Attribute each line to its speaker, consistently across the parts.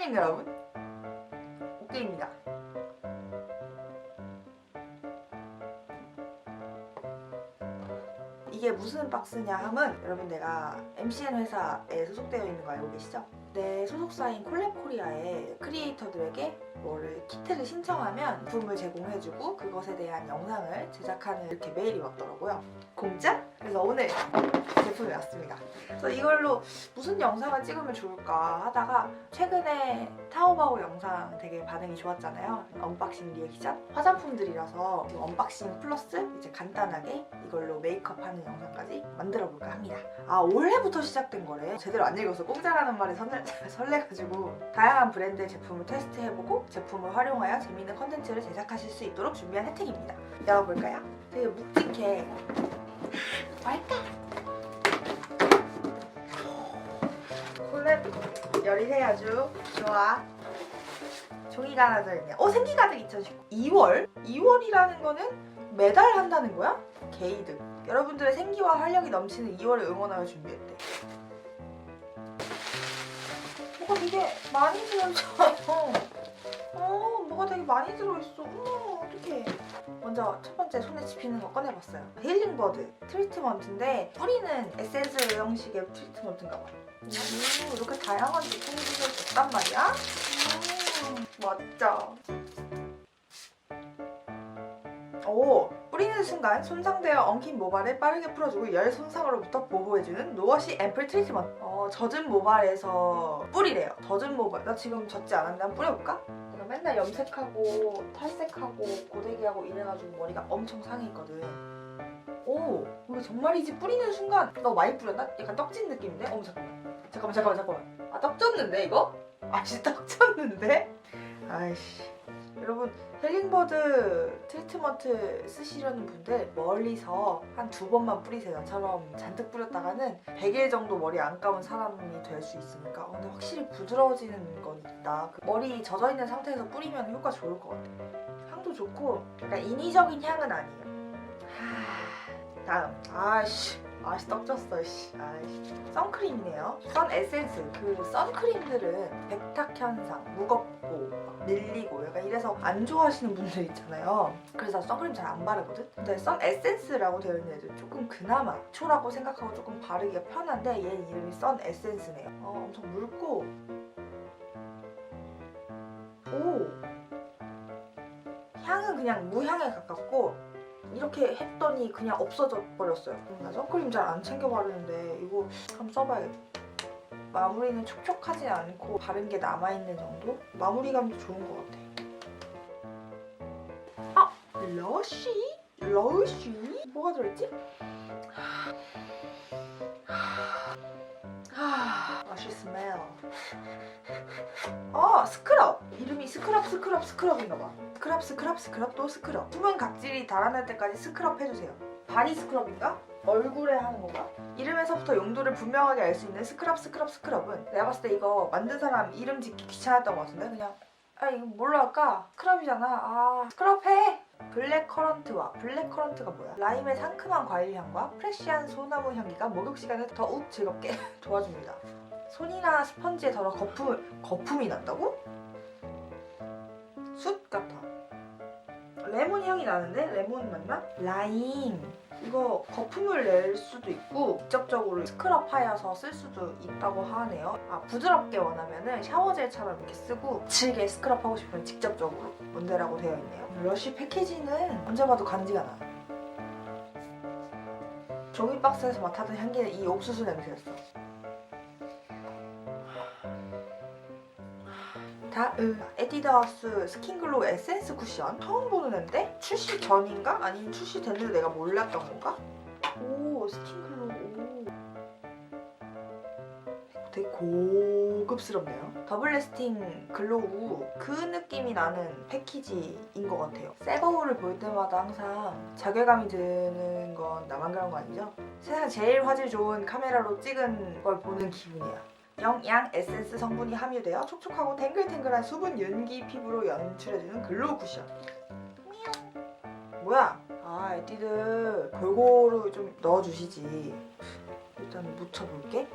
Speaker 1: 샤이닝 여러분 오케이입니다 이게 무슨 박스냐 함은 여러분 내가 MCN 회사에 소속되어 있는 거 알고 계시죠? 내 소속사인 콜랩 코리아의 크리에이터들에게 뭐를 키트를 신청하면 부품을 제공해주고 그것에 대한 영상을 제작하는 이렇게 메일이 왔더라고요. 공짜? 그래서 오늘 제품이 왔습니다. 그래서 이걸로 무슨 영상을 찍으면 좋을까 하다가 최근에 타오바오 영상 되게 반응이 좋았잖아요. 언박싱 리액션 화장품들이라서 이 언박싱 플러스 이제 간단하게 이걸로 메이크업하는 영상까지 만들어 볼까 합니다. 아 올해부터 시작된 거래. 제대로 안 읽어서 공짜라는 말에 설레, 설레가지고 다양한 브랜드의 제품을 테스트해보고 제품을 활용하여 재미있는 컨텐츠를 제작하실 수 있도록 준비한 혜택입니다. 열어볼까요? 되게 묵직해. 뭘까? 콜랩 열이 아주 좋아. 종이가 하나 들어있네. 어 생기가득 2019. 2월? 2월이라는 거는 매달 한다는 거야? 게이득. 여러분들의 생기와 활력이 넘치는 2월을 응원하여 준비했대. 뭐가 되게 많이 들어있어요. 어, 뭐가 되게 많이 들어있어. 어머, 어떡해. 먼저 첫 번째 손에 집히는 거 꺼내봤어요. 힐링버드 트리트먼트인데 뿌리는 에센스 형식의 트리트먼트인가 봐. 오, 이렇게 다양한 제품들이 있단 말이야? 음, 멋져. 오, 뿌리는 순간 손상되어 엉킨 모발을 빠르게 풀어주고 열 손상으로부터 보호해주는 노워시 앰플 트리트먼트. 어, 젖은 모발에서 뿌리래요. 젖은 모발. 나 지금 젖지 않았는데 한번 뿌려볼까? 맨날 염색하고 탈색하고 고데기하고 이래가지고 머리가 엄청 상해있거든. 오, 이거 정말이지 뿌리는 순간 너 많이 뿌렸나? 약간 떡진 느낌인데? 어머 잠깐만. 잠깐만 잠깐만 잠깐만. 아 떡 졌는데 이거? 아 진짜 떡 졌는데? 아이씨. 여러분 힐링버드 트리트먼트 쓰시려는 분들 멀리서 한 두 번만 뿌리세요. 나처럼 잔뜩 뿌렸다가는 100일 정도 머리 안 감은 사람이 될 수 있으니까 어, 근데 확실히 부드러워지는 건 있다. 그 머리 젖어 있는 상태에서 뿌리면 효과 좋을 것 같아. 향도 좋고 약간 인위적인 향은 아니에요. 하... 다음 아씨 아씨 떡졌어 씨. 아이씨 선크림이네요. 선 에센스. 그 선크림들은 백탁 현상 무겁고 막 밀리고 약간 이래서 안 좋아하시는 분들 있잖아요. 그래서 선크림 잘 안 바르거든? 근데 선 에센스라고 되어 있는 애들 조금 그나마 초라고 생각하고 조금 바르기가 편한데 얘 이름이 선 에센스네요. 어, 엄청 묽고. 오! 향은 그냥 무향에 가깝고 이렇게 했더니 그냥 없어져 버렸어요. 나 선크림 잘 안 챙겨 바르는데 이거 한번 써봐야겠다. 마무리는 촉촉하지 않고 바른 게 남아있는 정도? 마무리감도 좋은 것 같아. 아! 러쉬? 러쉬? 뭐가 들어있지? 어, 스크럽! 이름이 스크럽, 스크럽, 스크럽인가 봐. 스크럽, 스크럽, 스크럽, 또 스크럽. 숨은 각질이 달아날 때까지 스크럽 해주세요. 바디 스크럽인가? 얼굴에 하는 건가? 이름에서부터 용도를 분명하게 알 수 있는 스크럽, 스크럽, 스크럽은 내가 봤을 때 이거 만든 사람 이름 짓기 귀찮았던 것 같은데? 그냥 아 이거 뭘로 할까? 스크럽이잖아. 아 스크럽 해! 블랙 커런트와 블랙 커런트가 뭐야? 라임의 상큼한 과일 향과 프레쉬한 소나무 향기가 목욕 시간을 더욱 즐겁게 도와줍니다. 손이나 스펀지에 덜어 거품, 거품이 난다고? 숯 같아. 레몬 향이 나는데? 레몬 맞나? 라임. 이거 거품을 낼 수도 있고 직접적으로 스크럽 하여서 쓸 수도 있다고 하네요. 아 부드럽게 원하면은 샤워젤처럼 이렇게 쓰고 질게 스크럽 하고 싶으면 직접적으로 원대라고 되어 있네요. 러쉬 패키지는 언제 봐도 간지가 나. 종이 박스에서 맡았던 향기는 이 옥수수 냄새였어. 다음 에뛰드하우스 스킨글로우 에센스 쿠션 처음 보는 앤데 출시 전인가? 아니면 출시 됐는데 내가 몰랐던 건가? 오 스킨글로우 오. 되게 고급스럽네요 더블 레스팅 글로우 그 느낌이 나는 패키지인 것 같아요 새 거울을 볼 때마다 항상 자괴감이 드는 건 나만 그런 거 아니죠? 세상 제일 화질 좋은 카메라로 찍은 걸 보는 기분이야 영양 에센스 성분이 함유되어 촉촉하고 탱글탱글한 수분 윤기 피부로 연출해주는 글로우 쿠션. 뭐야? 아 에뛰드 골고루 좀 넣어주시지. 일단 묻혀볼게.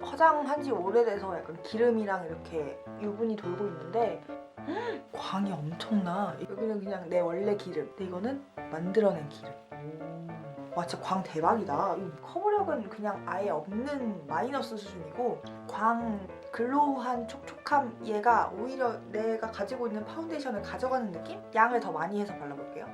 Speaker 1: 화장한 지 오래돼서 약간 기름이랑 이렇게 유분이 돌고 있는데 음, 광이 엄청나. 여기는 그냥 내 원래 기름. 근데 이거는 만들어낸 기름. 와 진짜 광 대박이다. 이 커버력은 그냥 아예 없는 마이너스 수준이고 광 글로우한 촉촉함 얘가 오히려 내가 가지고 있는 파운데이션을 가져가는 느낌? 양을 더 많이 해서 발라볼게요.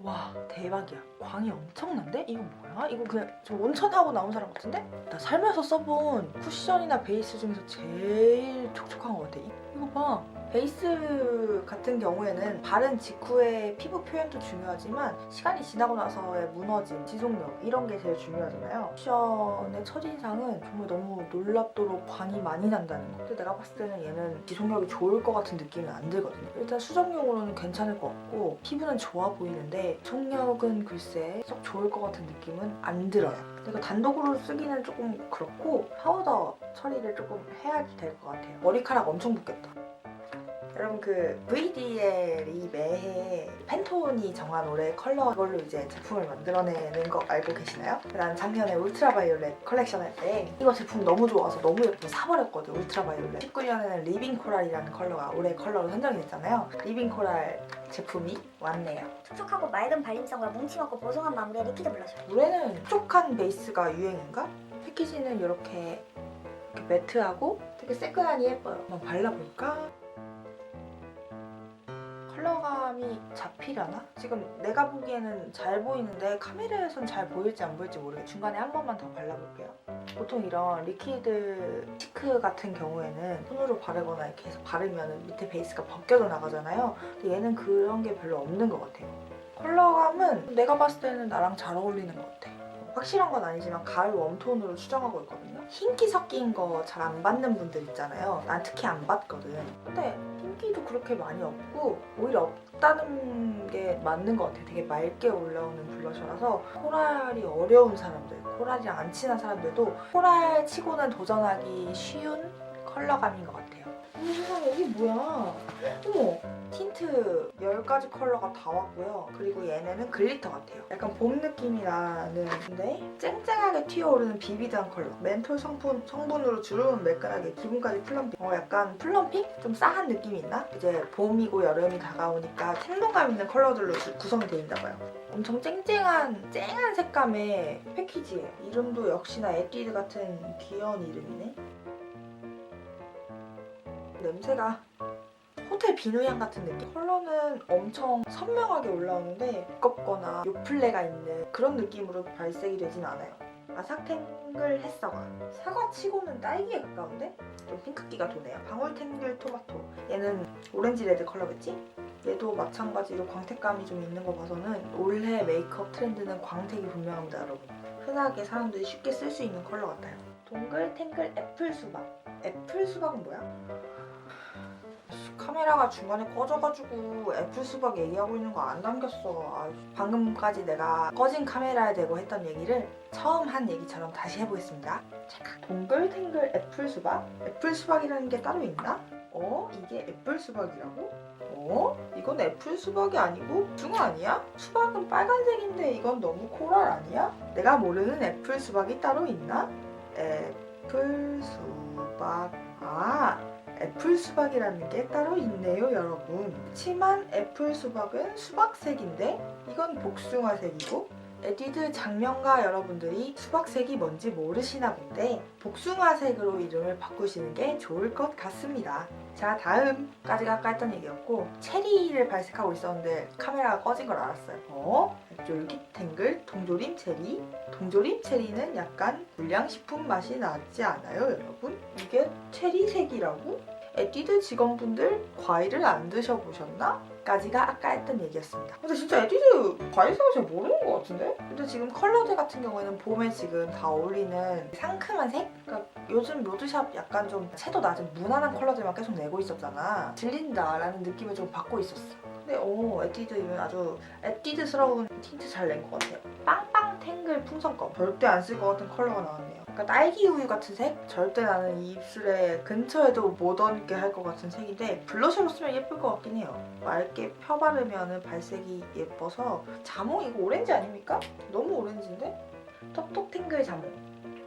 Speaker 1: 와 대박이야. 광이 엄청난데? 이거 뭐야? 이거 그냥 저 온천하고 나온 사람 같은데? 나 살면서 써본 쿠션이나 베이스 중에서 제일 촉촉한 것 같아. 이- 이거 봐. 베이스 같은 경우에는 바른 직후에 피부 표현도 중요하지만 시간이 지나고 나서의 무너짐, 지속력 이런 게 제일 중요하잖아요. 쿠션의 첫인상은 정말 너무 놀랍도록 광이 많이 난다는 거. 근데 내가 봤을 때는 얘는 지속력이 좋을 것 같은 느낌은 안 들거든요. 일단 수정용으로는 괜찮을 것 같고 피부는 좋아 보이는데 지속력은 글쎄 썩 좋을 것 같은 느낌은 안 들어요. 이거 단독으로 쓰기는 조금 그렇고 파우더 처리를 조금 해야 될 것 같아요. 머리카락 엄청 붓겠다. 여러분 그 VDL이 매해 팬톤이 정한 올해 컬러 이걸로 이제 제품을 만들어내는 거 알고 계시나요? 난 작년에 울트라바이올렛 컬렉션 할 때 이거 제품 너무 좋아서 너무 예뻐서 사버렸거든 울트라바이올렛 19년에는 리빙 코랄이라는 컬러가 올해 컬러로 선정이 됐잖아요 리빙 코랄 제품이 왔네요
Speaker 2: 촉촉하고 맑은 발림성과 뭉침 없고 보송한 마무리의 리퀴드 블러셔.
Speaker 1: 올해는 촉촉한 베이스가 유행인가? 패키지는 이렇게, 이렇게 매트하고 되게 새끈하니 예뻐요. 한번 발라볼까? 컬러감이 잡히려나? 지금 내가 보기에는 잘 보이는데 카메라에선 잘 보일지 안 보일지 모르겠어요. 중간에 한 번만 더 발라볼게요. 보통 이런 리퀴드 치크 같은 경우에는 손으로 바르거나 이렇게 해서 바르면 밑에 베이스가 벗겨져 나가잖아요. 근데 얘는 그런 게 별로 없는 것 같아요. 컬러감은 내가 봤을 때는 나랑 잘 어울리는 것 같아. 확실한 건 아니지만 가을 웜톤으로 추정하고 있거든요. 흰기 섞인 거 잘 안 받는 분들 있잖아요. 난 특히 안 받거든. 근데 흰기도 그렇게 많이 없고 오히려 없다는 게 맞는 것 같아. 되게 맑게 올라오는 블러셔라서 코랄이 어려운 사람들, 코랄이랑 안 친한 사람들도 코랄 치고는 도전하기 쉬운 컬러감인 것 같아요. 어머 세상에 이게 뭐야? 어머 틴트 10가지 컬러가 다 왔고요. 그리고 얘네는 글리터 같아요. 약간 봄 느낌이 나는데 쨍쨍하게 튀어오르는 비비드한 컬러. 멘톨 성분, 성분으로 주름은 매끈하게 기분까지 플럼핑. 어, 약간 플럼핑? 좀 싸한 느낌이 있나? 이제 봄이고 여름이 다가오니까 생동감 있는 컬러들로 주- 구성이 되어 있나 봐요. 엄청 쨍쨍한 쨍한 색감의 패키지예요. 이름도 역시나 에뛰드 같은 귀여운 이름이네. 냄새가 호텔 비누향 같은 느낌? 컬러는 엄청 선명하게 올라오는데 두껍거나 요플레가 있는 그런 느낌으로 발색이 되진 않아요. 아삭 탱글 햇사과. 사과 치고는 딸기에 가까운데? 좀 핑크기가 도네요. 방울 탱글 토마토. 얘는 오렌지 레드 컬러겠지? 얘도 마찬가지로 광택감이 좀 있는 거 봐서는 올해 메이크업 트렌드는 광택이 분명합니다, 여러분. 흔하게 사람들이 쉽게 쓸 수 있는 컬러 같아요. 동글 탱글 애플 수박. 애플 수박은 뭐야? 카메라가 중간에 꺼져가지고 애플 수박 얘기하고 있는 거안 담겼어. 아, 방금까지 내가 꺼진 카메라에 대고 했던 얘기를 처음 한 얘기처럼 다시 해보겠습니다. 찰칵. 동글탱글 애플 수박? 애플 수박이라는 게 따로 있나? 어? 이게 애플 수박이라고? 어? 이건 애플 수박이 아니고 숭어 아니야? 수박은 빨간색인데 이건 너무 코랄 아니야? 내가 모르는 애플 수박이 따로 있나? 애플 수박 아 애플 수박이라는 게 따로 있네요, 여러분. 그렇지만 애플 수박은 수박색인데 이건 복숭아색이고 에뛰드 장면가 여러분들이 수박색이 뭔지 모르시나 본데 복숭아색으로 이름을 바꾸시는 게 좋을 것 같습니다. 자, 다음까지가 아까 했던 얘기였고 체리를 발색하고 있었는데 카메라가 꺼진 걸 알았어요. 어? 쫄깃탱글 동조림 체리 동조림 체리는 약간 불량식품 맛이 나지 않아요, 여러분? 이게 체리색이라고? 에뛰드 직원분들 과일을 안 드셔보셨나? 까지가 아까 했던 얘기였습니다. 근데 진짜 에뛰드 과일색을 잘 모르는 것 같은데? 근데 지금 컬러들 같은 경우에는 봄에 지금 다 어울리는 상큼한 색? 그러니까 요즘 로드샵 약간 좀 채도 낮은 무난한 컬러들만 계속 내고 있었잖아. 질린다라는 느낌을 좀 받고 있었어. 근데 오 에뛰드이면 아주 에뛰드스러운 틴트 잘 낸 것 같아요. 빵빵 탱글 풍선껌 절대 안 쓸 것 같은 컬러가 나왔네요. 그러니까 딸기 우유 같은 색? 절대 나는 이 입술에 근처에도 못 얹게 할 것 같은 색인데 블러셔로 쓰면 예쁠 것 같긴 해요. 맑게 펴바르면 발색이 예뻐서 자몽 이거 오렌지 아닙니까? 너무 오렌지인데? 톡톡 탱글 자몽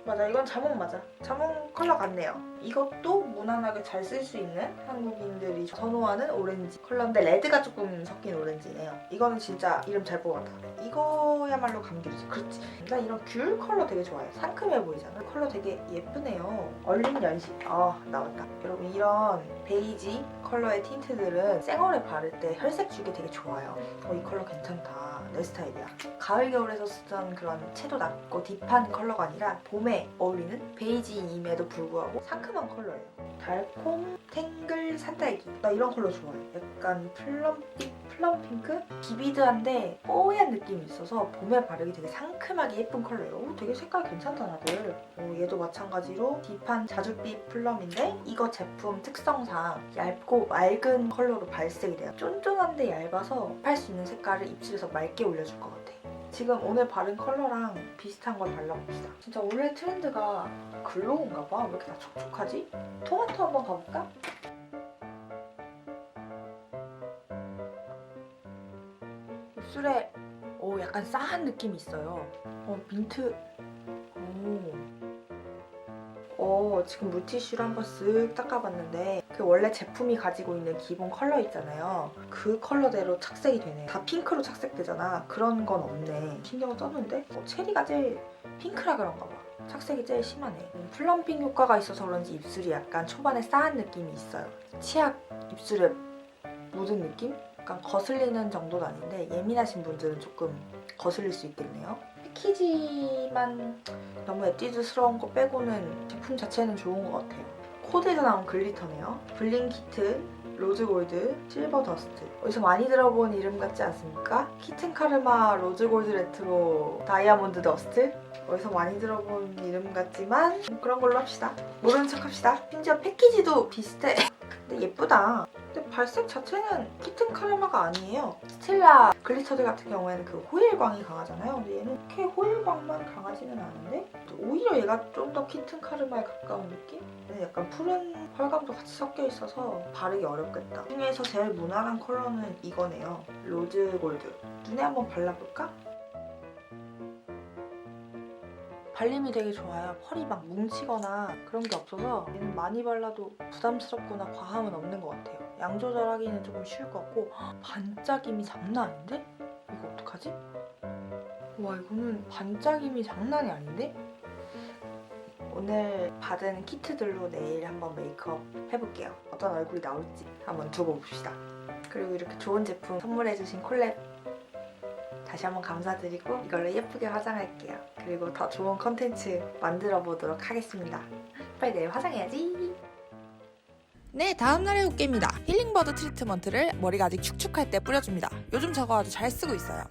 Speaker 1: 맞아 이건 자몽 맞아. 자몽 컬러 같네요. 이것도 무난하게 잘 쓸 수 있는 한국인들이 선호하는 오렌지 컬러인데 레드가 조금 섞인 오렌지네요. 이거는 진짜 이름 잘 뽑았다. 이거야말로 감귤이지 그렇지. 나 이런 귤 컬러 되게 좋아해요. 상큼해 보이잖아. 컬러 되게 예쁘네요. 얼린 연식. 아 나왔다. 여러분 이런 베이지 컬러의 틴트들은 생얼에 바를 때 혈색 주기 되게 좋아요. 어, 이 컬러 괜찮다 내 스타일이야 가을 겨울에서 쓰던 그런 채도 낮고 딥한 컬러가 아니라 봄에 어울리는 베이지임에도 불구하고 상큼한 컬러예요. 달콤 탱글 산딸기 나 이런 컬러 좋아해. 약간 플럼빛 플럼 핑크 비비드한데 뽀얀 느낌이 있어서 봄에 바르기 되게 상큼하게 예쁜 컬러예요. 오, 되게 색깔 괜찮다 다들. 오, 얘도 마찬가지로 딥한 자줏빛 플럼인데 이거 제품 특성상 얇고 맑은 컬러로 발색이 돼요. 쫀쫀한데 얇아서 팔 수 있는 색깔을 입술에서 맑게 올려줄 것 같아. 지금 오늘 바른 컬러랑 비슷한 걸 발라봅시다. 진짜 올해 트렌드가 글로우인가 봐. 왜 이렇게 다 촉촉하지? 토마토 한번 가볼까? 입술에 오 약간 싸한 느낌이 있어요. 어 민트. 어 지금 물티슈로 한번 쓱 닦아봤는데 그 원래 제품이 가지고 있는 기본 컬러 있잖아요. 그 컬러대로 착색이 되네. 다 핑크로 착색되잖아. 그런 건 없네. 신경을 썼는데 어, 체리가 제일 핑크라 그런가 봐. 착색이 제일 심하네. 음, 플럼핑 효과가 있어서 그런지 입술이 약간 초반에 싸한 느낌이 있어요. 치약 입술에 묻은 느낌? 약간 거슬리는 정도는 아닌데 예민하신 분들은 조금 거슬릴 수 있겠네요. 패키지만 너무 에뛰드스러운 거 빼고는 제품 자체는 좋은 것 같아요. 코드에서 나온 글리터네요. 블링 키트, 로즈골드, 실버 더스트. 어디서 많이 들어본 이름 같지 않습니까? 키튼 카르마 로즈골드 레트로 다이아몬드 더스트? 어디서 많이 들어본 이름 같지만 뭐 그런 걸로 합시다. 모르는 척 합시다. 심지어 패키지도 비슷해. 근데 예쁘다. 발색 자체는 키튼 카르마가 아니에요. 스틸라 글리터들 같은 경우에는 그 호일광이 강하잖아요. 근데 얘는 그렇게 호일광만 강하지는 않은데 오히려 얘가 좀더 키튼 카르마에 가까운 느낌? 근데 약간 푸른 펄감도 같이 섞여 있어서 바르기 어렵겠다. 그 중에서 제일 무난한 컬러는 이거네요. 로즈 골드. 눈에 한번 발라볼까? 발림이 되게 좋아요. 펄이 막 뭉치거나 그런 게 없어서 얘는 많이 발라도 부담스럽거나 과함은 없는 것 같아요. 양 조절하기는 조금 쉬울 것 같고 헉, 반짝임이 장난 아닌데? 이거 어떡하지? 와 이거는 반짝임이 장난이 아닌데? 오늘 받은 키트들로 내일 한번 메이크업 해볼게요. 어떤 얼굴이 나올지 한번 두고 봅시다. 그리고 이렇게 좋은 제품 선물해주신 콜랩 다시 한번 감사드리고 이걸로 예쁘게 화장할게요. 그리고 더 좋은 컨텐츠 만들어 보도록 하겠습니다. 빨리 내일 화장해야지.
Speaker 3: 네, 다음 날의 웃게입니다. 힐링버드 트리트먼트를 머리가 아직 축축할 때 뿌려줍니다. 요즘 저거 아주 잘 쓰고 있어요.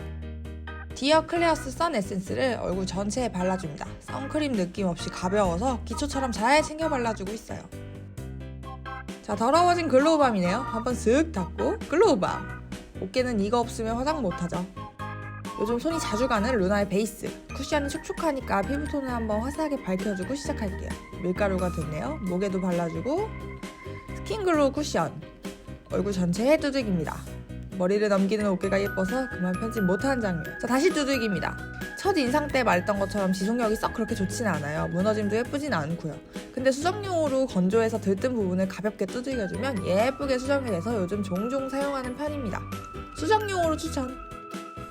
Speaker 3: 디어 클레어스 선 에센스를 얼굴 전체에 발라줍니다. 선크림 느낌 없이 가벼워서 기초처럼 잘 챙겨 발라주고 있어요. 자, 더러워진 글로우밤이네요. 한번 쓱 닦고 글로우밤. 어깨는 이거 없으면 화장 못하죠. 요즘 손이 자주 가는 루나의 베이스. 쿠션은 촉촉하니까 피부톤을 한번 화사하게 밝혀주고 시작할게요. 밀가루가 됐네요. 목에도 발라주고 스킨글로우 쿠션. 얼굴 전체에 두들깁니다. 머리를 넘기는 어깨가 예뻐서 그만 편집 못하는 장면. 자 다시 두들깁니다. 첫 인상 때 말했던 것처럼 지속력이 썩 그렇게 좋진 않아요. 무너짐도 예쁘진 않고요. 근데 수정용으로 건조해서 들뜬 부분을 가볍게 두들겨주면 예쁘게 수정이 돼서 요즘 종종 사용하는 편입니다. 수정용으로 추천.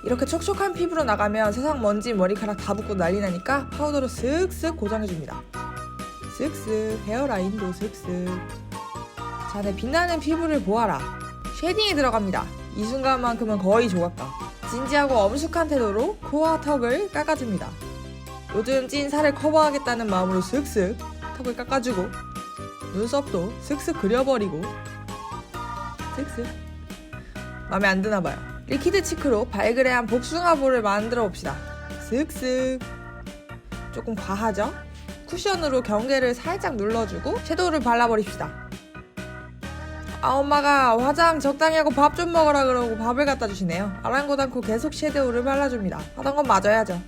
Speaker 3: 이렇게 촉촉한 피부로 나가면 세상 먼지 머리카락 다 붓고 난리 나니까 파우더로 슥슥 고정해줍니다. 슥슥 헤어라인도 슥슥 자, 내 빛나는 피부를 보아라. 쉐딩이 들어갑니다. 이 순간만큼은 거의 조각가. 진지하고 엄숙한 태도로 코와 턱을 깎아줍니다. 요즘 찐 살을 커버하겠다는 마음으로 슥슥 턱을 깎아주고 눈썹도 슥슥 그려버리고 슥슥 마음에 안 드나봐요. 리퀴드 치크로 발그레한 복숭아볼을 만들어 봅시다. 슥슥 조금 과하죠? 쿠션으로 경계를 살짝 눌러주고 섀도우를 발라버립시다. 아 엄마가 화장 적당히 하고 밥 좀 먹으라 그러고 밥을 갖다 주시네요. 아랑곳 않고 계속 섀도우를 발라줍니다. 하던 건 맞아야죠.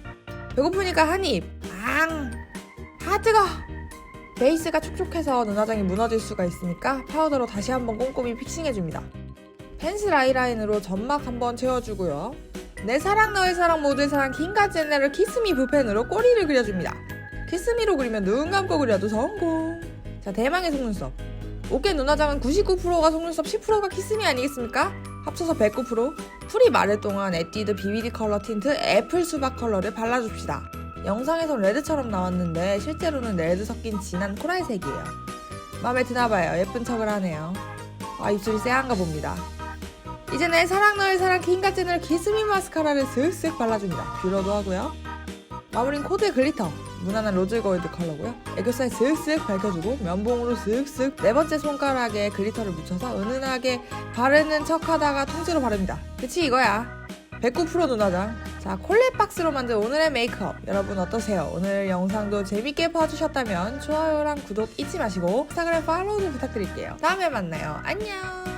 Speaker 3: 배고프니까 한 입. 앙. 아 뜨거. 베이스가 촉촉해서 눈화장이 무너질 수가 있으니까 파우더로 다시 한번 꼼꼼히 픽싱해줍니다. 펜슬 아이라인으로 점막 한번 채워주고요. 내 사랑 너의 사랑 모두의 사랑 킹과 제네럴 키스미 붓펜으로 꼬리를 그려줍니다.
Speaker 1: 키스미로 그리면 눈 감고 그려도 성공. 자, 대망의 속눈썹. 어깨 눈화장은 99%가 속눈썹, 10%가 키스미 아니겠습니까? 합쳐서 109%. 풀이 마를 동안 에뛰드 BBD 컬러 틴트 애플 수박 컬러를 발라줍시다. 영상에선 레드처럼 나왔는데 실제로는 레드 섞인 진한 코랄색이에요. 마음에 드나봐요. 예쁜 척을 하네요. 아 입술이 쎄한가 봅니다. 이제는 사랑 너의 사랑 킹가진을 키스미 마스카라를 슥슥 발라줍니다. 뷰러도 하고요. 마무리는 코드 글리터. 무난한 로즈 골드 컬러고요. 애교살 슥슥 밝혀주고 면봉으로 슥슥 네 번째 손가락에 글리터를 묻혀서 은은하게 바르는 척하다가 통째로 바릅니다. 그치 이거야. 109% 눈화장. 자 콜레박스로 만든 오늘의 메이크업 여러분 어떠세요? 오늘 영상도 재밌게 봐주셨다면 좋아요랑 구독 잊지 마시고 인스타그램 팔로우도 부탁드릴게요. 다음에 만나요. 안녕.